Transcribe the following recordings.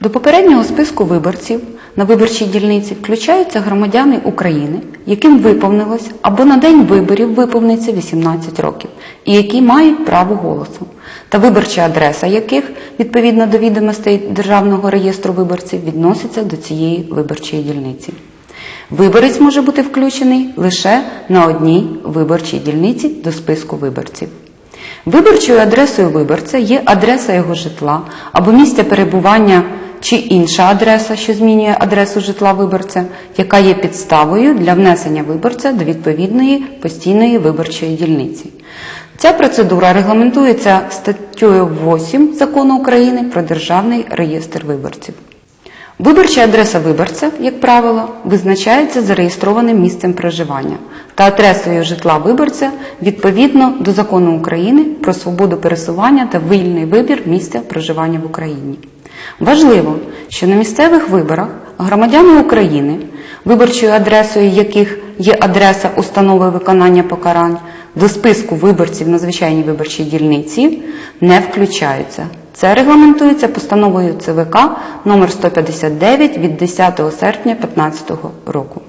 До попереднього списку виборців на виборчій дільниці включаються громадяни України, яким виповнилось або на день виборів виповниться 18 років, і які мають право голосу, та виборча адреса яких, відповідно до відомостей Державного реєстру виборців, відноситься до цієї виборчої дільниці. Виборець може бути включений лише на одній виборчій дільниці до списку виборців. Виборчою адресою виборця є адреса його житла або місця перебування чи інша адреса, що змінює адресу житла виборця, яка є підставою для внесення виборця до відповідної постійної виборчої дільниці. Ця процедура регламентується статтею 8 Закону України про Державний реєстр виборців. Виборча адреса виборця, як правило, визначається зареєстрованим місцем проживання та адресою житла виборця відповідно до Закону України про свободу пересування та вільний вибір місця проживання в Україні. Важливо, що на місцевих виборах громадяни України, виборчою адресою яких є адреса установи виконання покарань, до списку виборців на звичайній виборчій дільниці не включаються. Це регламентується постановою ЦВК номер 159 від 10 серпня 2015 року.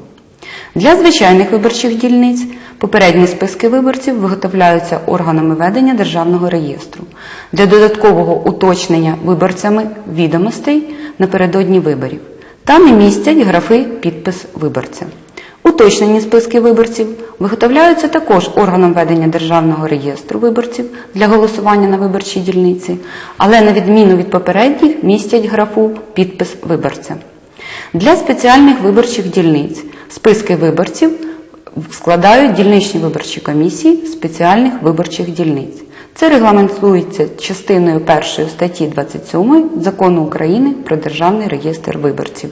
Для звичайних виборчих дільниць попередні списки виборців виготовляються органами ведення Державного реєстру для додаткового уточнення виборцями відомостей напередодні виборів та не містять графи підпис виборця. Уточнені списки виборців виготовляються також органом ведення Державного реєстру виборців для голосування на виборчій дільниці, але на відміну від попередніх містять графу підпис виборця. Для спеціальних виборчих дільниць списки виборців складають дільничні виборчі комісії спеціальних виборчих дільниць. Це регламентується частиною першої статті 27 Закону України про Державний реєстр виборців.